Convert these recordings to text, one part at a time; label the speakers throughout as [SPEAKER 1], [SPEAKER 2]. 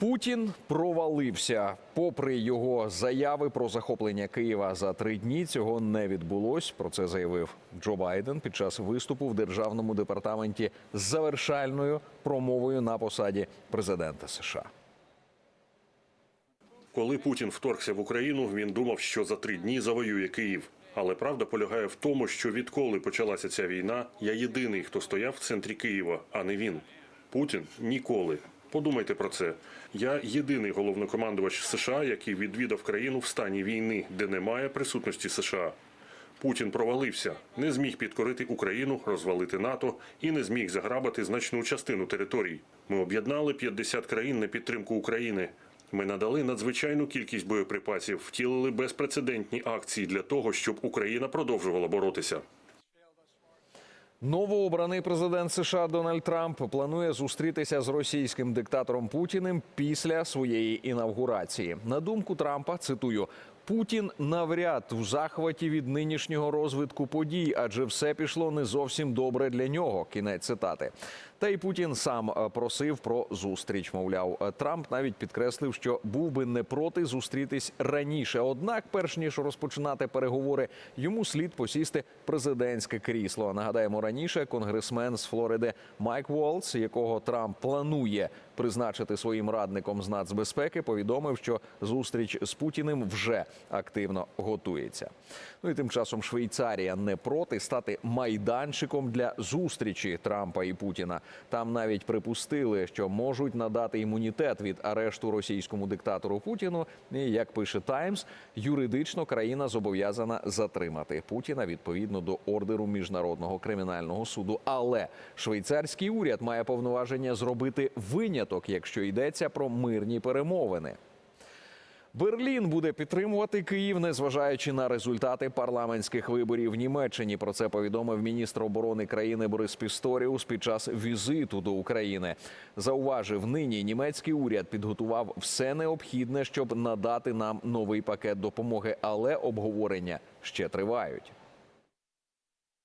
[SPEAKER 1] Путін провалився. Попри його заяви про захоплення Києва за три дні, цього не відбулось. Про це заявив Джо Байден під час виступу в державному департаменті з завершальною промовою на посаді президента США.
[SPEAKER 2] Коли Путін вторгся в Україну, він думав, що за три дні завоює Київ. Але правда полягає в тому, що відколи почалася ця війна, я єдиний, хто стояв в центрі Києва, а не він. Путін ніколи. Подумайте про це. Я єдиний головнокомандувач США, який відвідав країну в стані війни, де немає присутності США. Путін провалився, не зміг підкорити Україну, розвалити НАТО і не зміг заграбати значну частину територій. Ми об'єднали 50 країн на підтримку України. Ми надали надзвичайну кількість боєприпасів, втілили безпрецедентні акції для того, щоб Україна продовжувала боротися.
[SPEAKER 1] Новообраний президент США Дональд Трамп планує зустрітися з російським диктатором Путіним після своєї інавгурації. На думку Трампа, цитую. Путін навряд в захваті від нинішнього розвитку подій, адже все пішло не зовсім добре для нього. Кінець цитати. Та й Путін сам е, просив про зустріч. Мовляв, Е, Трамп навіть підкреслив, що був би не проти зустрітись раніше. Однак, перш ніж розпочинати переговори, йому слід посісти президентське крісло. Нагадаємо, раніше конгресмен з Флориди Майк Волц, якого Трамп планує призначити своїм радником з нацбезпеки, повідомив, що зустріч з Путіним вже активно готується. Ну і тим часом Швейцарія не проти стати майданчиком для зустрічі Трампа і Путіна. Там навіть припустили, що можуть надати імунітет від арешту російському диктатору Путіну. І як пише Таймс, юридично країна зобов'язана затримати Путіна відповідно до ордеру міжнародного кримінального суду. Але швейцарський уряд має повноваження зробити виняток, якщо йдеться про мирні перемовини. Берлін буде підтримувати Київ, незважаючи на результати парламентських виборів в Німеччині. Про це повідомив міністр оборони країни Борис Пісторіус під час візиту до України. Зауважив, нині німецький уряд підготував все необхідне, щоб надати нам новий пакет допомоги, але обговорення ще тривають.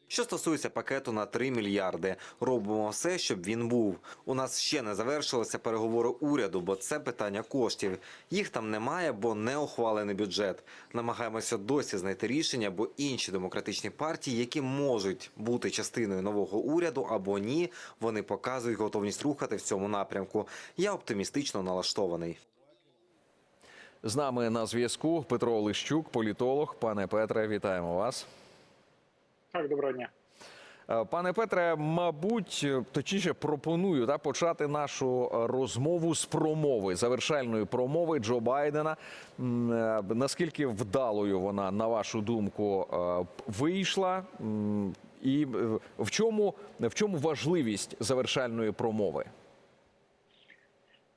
[SPEAKER 3] Що стосується пакету на 3 мільярди, робимо все, щоб він був. У нас ще не завершилися переговори уряду, бо це питання коштів. Їх там немає, бо не ухвалений бюджет. Намагаємося досі знайти рішення, бо інші демократичні партії, які можуть бути частиною нового уряду або ні, вони показують готовність рухати в цьому напрямку. Я оптимістично налаштований.
[SPEAKER 1] З нами на зв'язку Петро Лищук, політолог. Пане Петре, вітаємо вас.
[SPEAKER 4] Так, доброго дня.
[SPEAKER 1] Е, Пане Петре, мабуть, е, точніше пропоную та почати нашу е, розмову з промови завершальної промови Джо Байдена. Наскільки вдалою вона, на вашу думку, вийшла? І в чому, в чому важливість завершальної промови?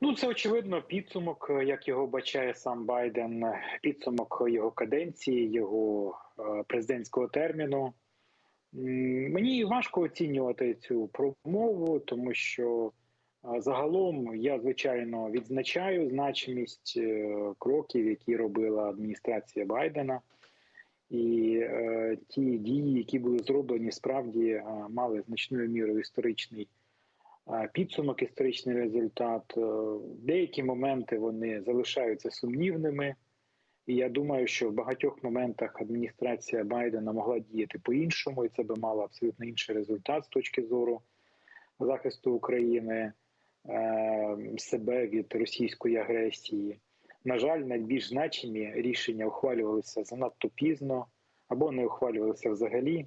[SPEAKER 4] Ну, це очевидно підсумок, як його бачає сам Байден, підсумок його каденції, його президентського терміну. Мені важко оцінювати цю промову, тому що загалом я звичайно відзначаю значимість е, кроків, які робила адміністрація Байдена. І е, ті дії, які були зроблені, справді мали значною мірою історичний підсумок, історичний результат. Е, Деякі моменти вони залишаються сумнівними. І я думаю, що в багатьох моментах адміністрація Байдена могла діяти по-іншому, і це би мало абсолютно інший результат з точки зору захисту України е, себе від російської агресії. На жаль, найбільш значимі рішення ухвалювалися занадто пізно або не ухвалювалися взагалі.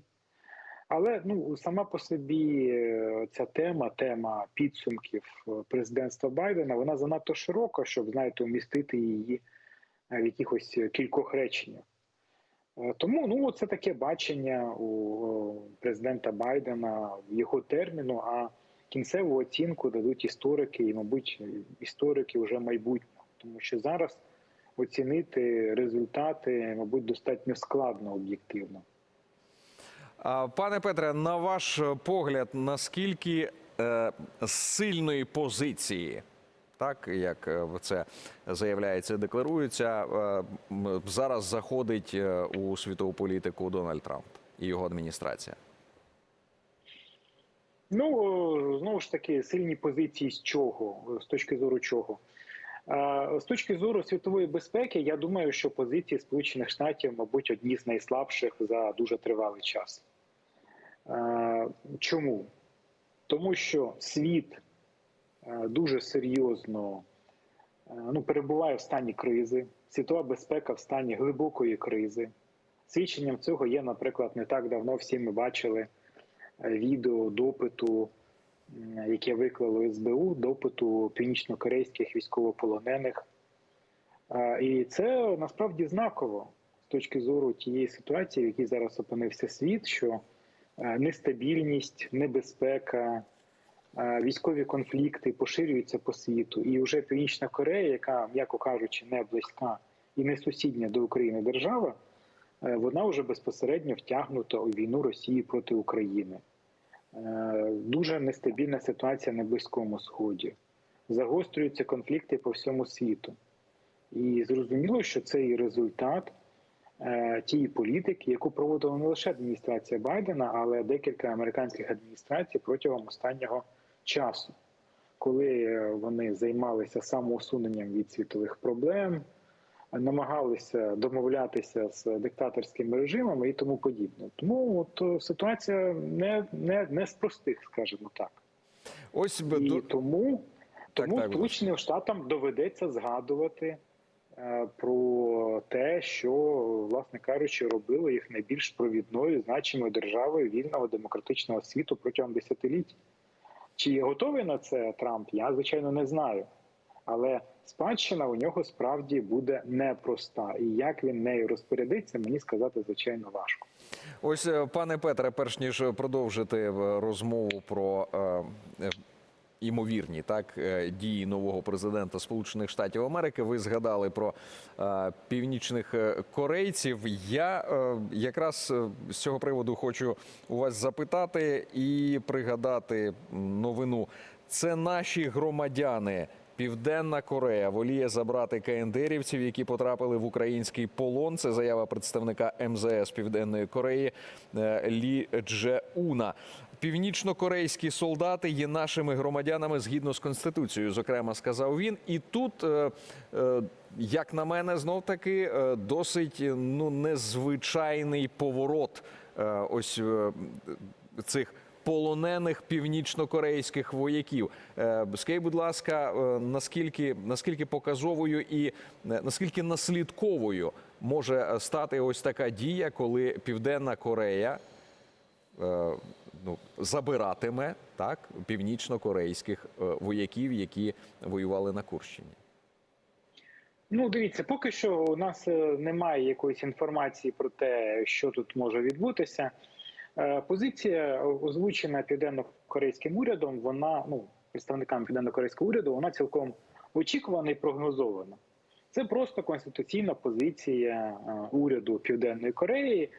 [SPEAKER 4] Але ну сама по собі е, ця тема, тема підсумків е, президентства Байдена, вона занадто широка, щоб знаєте, умістити її в якихось кількох реченнях. Е, Тому ну це таке бачення у е, президента Байдена його терміну. А кінцеву оцінку дадуть історики, і, мабуть, історики вже майбутнього, тому що зараз оцінити результати, мабуть, достатньо складно об'єктивно.
[SPEAKER 1] Пане Петре, на ваш погляд, наскільки е, сильної позиції, так як е, це заявляється, декларується, е, зараз заходить е, у світову політику Дональд Трамп і його адміністрація?
[SPEAKER 4] Ну знову ж таки, сильні позиції з чого, з точки зору чого. З точки зору світової безпеки, я думаю, що позиції Сполучених Штатів, мабуть, одні з найслабших за дуже тривалий час. Чому? Тому що світ дуже серйозно е, ну, перебуває в стані кризи, світова безпека в стані глибокої кризи. Свідченням цього є, наприклад, не так давно всі ми бачили е, відео допиту, яке виклало СБУ, допиту північнокорейських військовополонених. Е, І це насправді знаково з точки зору тієї ситуації, в якій зараз опинився світ, що е, нестабільність, небезпека, е, військові конфлікти поширюються по світу. І вже Північна Корея, яка, м'яко кажучи, не близька і не сусідня до України держава, е, вона вже безпосередньо втягнута у війну Росії проти України. Е, Дуже нестабільна ситуація на Близькому Сході. Загострюються конфлікти по всьому світу. І зрозуміло, що це і результат е, тієї політики, яку проводила не лише адміністрація Байдена, але декілька американських адміністрацій протягом останнього часу, коли е, вони займалися самоусуненням від світових проблем, намагалися домовлятися з диктаторськими режимами і тому подібне. Тому от е, ситуація не, не, не з простих, скажімо так.
[SPEAKER 1] Ось би
[SPEAKER 4] І тому,
[SPEAKER 1] Так,
[SPEAKER 4] тому
[SPEAKER 1] так, будь
[SPEAKER 4] Сполученим Штатам доведеться згадувати е, про те, що, власне кажучи, робило їх найбільш провідною значимою державою вільного демократичного світу протягом десятиліть. Чи готовий на це Трамп? Я звичайно не знаю. Але спадщина у нього справді буде непроста. І як він нею розпорядиться, мені сказати звичайно важко.
[SPEAKER 1] Ось, е, пане Петре, перш ніж продовжити е, розмову про е, імовірні так е, дії нового президента Сполучених Штатів Америки, ви згадали про е, північних е, корейців. Я якраз з цього приводу хочу у вас запитати і пригадати новину. Це наші громадяни. Південна Корея воліє забрати КНДРівців, які потрапили в український полон. Це заява представника МЗС Південної Кореї е, Лі Джеуна. Північно-корейські солдати є нашими громадянами згідно з конституцією. Зокрема, сказав він. І тут, е, е, як на мене, знов таки досить ну незвичайний поворот. Ось цих полонених північно-корейських вояків. Е, Скажіть, будь ласка, е, наскільки, наскільки показовою і е, наскільки наслідковою може стати ось така дія, коли Південна Корея ну, забиратиме так, північно-корейських вояків, які воювали на Курщині?
[SPEAKER 4] Ну, дивіться, поки що у нас немає якоїсь інформації про те, що тут може відбутися. Е, Позиція, озвучена південно-корейським урядом, вона ну представниками південно-корейського уряду, вона цілком очікувана і прогнозована. Це просто конституційна позиція е, уряду Південної Кореї,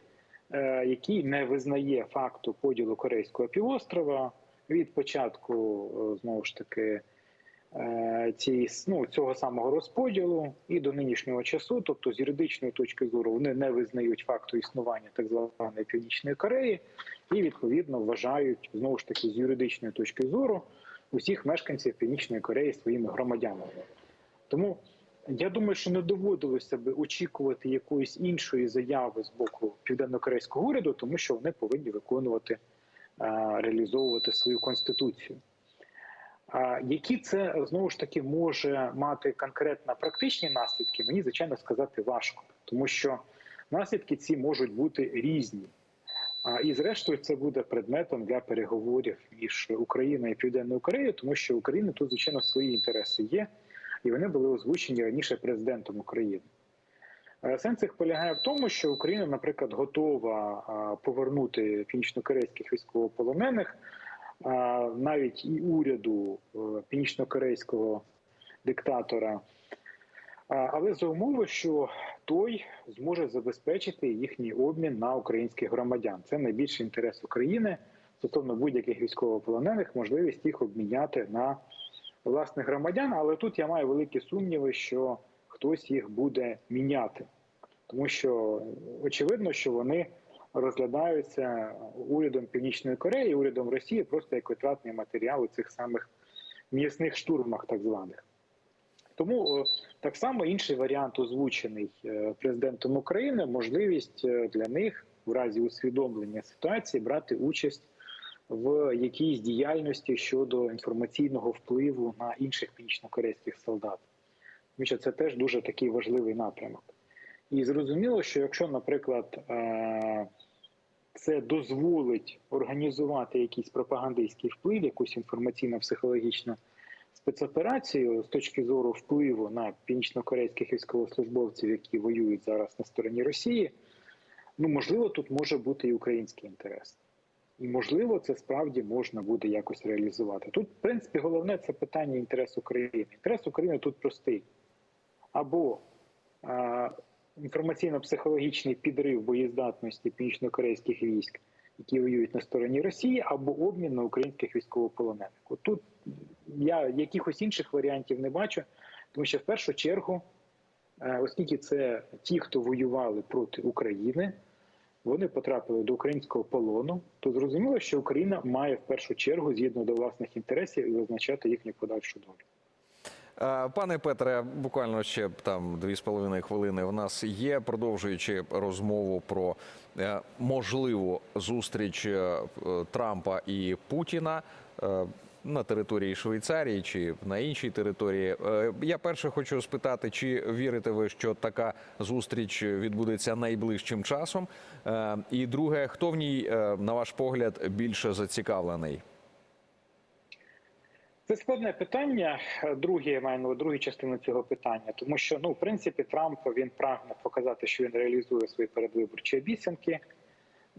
[SPEAKER 4] е, який не визнає факту поділу Корейського півострова від початку е, знову ж таки е, цієї ну, цього самого розподілу і до нинішнього часу, тобто з юридичної точки зору, вони не визнають факту існування так званої Північної Кореї, і відповідно вважають знову ж таки з юридичної точки зору усіх мешканців Північної Кореї своїми громадянами. Тому я думаю, що не доводилося би очікувати якоїсь іншої заяви з боку південно-корейського уряду, тому що вони повинні виконувати е, реалізовувати свою конституцію. Які це знову ж таки може мати конкретно практичні наслідки, мені звичайно сказати важко, тому що наслідки ці можуть бути різні. І зрештою це буде предметом для переговорів між Україною і Південною Кореєю, тому що Україна тут звичайно свої інтереси є, і вони були озвучені раніше президентом України. Е, Сенс їх полягає в тому, що Україна, наприклад, готова повернути північнокорейських військовополонених навіть і уряду е, північнокорейського диктатора, але за умови, що той зможе забезпечити їхній обмін на українських громадян. Це найбільший інтерес України стосовно будь-яких військовополонених, можливість їх обміняти на власних громадян. Але тут я маю великі сумніви, що хтось їх буде міняти, тому що очевидно, що вони розглядаються урядом Північної Кореї, урядом Росії просто як витратний матеріал у цих самих м'ясних штурмах, так званих. Тому е, так само інший варіант озвучений е, президентом України можливість е, для них в разі усвідомлення ситуації брати участь в якійсь діяльності щодо інформаційного впливу на інших північнокорейських солдат. Тому що це теж дуже такий важливий напрямок. І зрозуміло, що якщо, наприклад, е, це дозволить організувати якийсь пропагандистський вплив, якусь інформаційно-психологічну спецоперацію з точки зору впливу на північнокорейських військовослужбовців, які воюють зараз на стороні Росії, ну можливо, тут може бути і український інтерес. І можливо, це справді можна буде якось реалізувати. Тут, в принципі, головне це питання інтересу України. Інтерес України тут простий: або е, інформаційно-психологічний підрив боєздатності північнокорейських військ, які воюють на стороні Росії, або обмін на українських військовополонених. От тут я якихось інших варіантів не бачу, тому що в першу чергу, е, оскільки це ті, хто воювали проти України, вони потрапили до українського полону, то зрозуміло, що Україна має в першу чергу згідно до власних інтересів і визначати їхню подальшу долю.
[SPEAKER 1] Е, Пане Петре, буквально ще там дві з половиною хвилини. У нас є, продовжуючи розмову про е, можливу зустріч е, Трампа і Путіна. На території Швейцарії чи на іншій території, я перше хочу спитати, чи вірите ви, що така зустріч відбудеться найближчим часом? І друге, хто в ній, на ваш погляд, більше зацікавлений?
[SPEAKER 4] Це складне питання. Друге, я маю другу частину цього питання, тому що ну, в принципі, Трамп він прагне показати, що він реалізує свої передвиборчі обіцянки.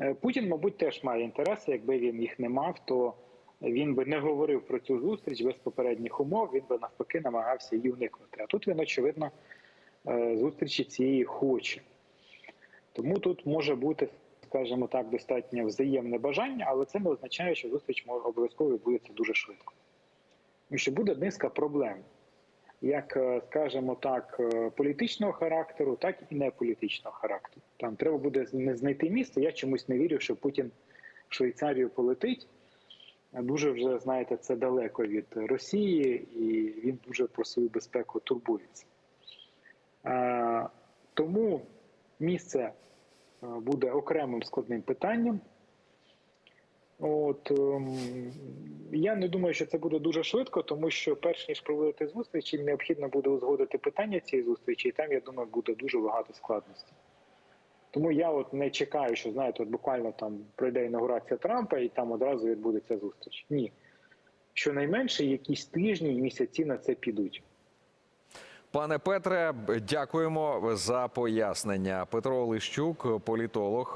[SPEAKER 4] Е, Путін, мабуть, теж має інтереси. Якби він їх не мав, то він би не говорив про цю зустріч без попередніх умов. Він би навпаки намагався її уникнути. А тут він, очевидно, е, зустрічі цієї хоче. Тому тут може бути, скажімо так, достатньо взаємне бажання, але це не означає, що зустріч обов'язково відбудеться дуже швидко. Що буде низка проблем, як, е, скажімо так, е, політичного характеру, так і неполітичного характеру. Там треба буде знайти місце. Я чомусь не вірю, що Путін в Швейцарію полетить. Дуже вже знаєте, це далеко від Росії, і він дуже про свою безпеку турбується. Е, Тому місце буде окремим складним питанням. От ем, я не думаю, що це буде дуже швидко, тому що перш ніж проводити зустріч, їм необхідно буде узгодити питання цієї зустрічі, і там я думаю, буде дуже багато складностей. Тому я от не чекаю, що знаєте, от буквально там пройде інаугурація Трампа, і там одразу відбудеться зустріч. Ні, щонайменше якісь тижні і місяці на це підуть.
[SPEAKER 1] Пане Петре, дякуємо за пояснення. Петро Лищук, політолог,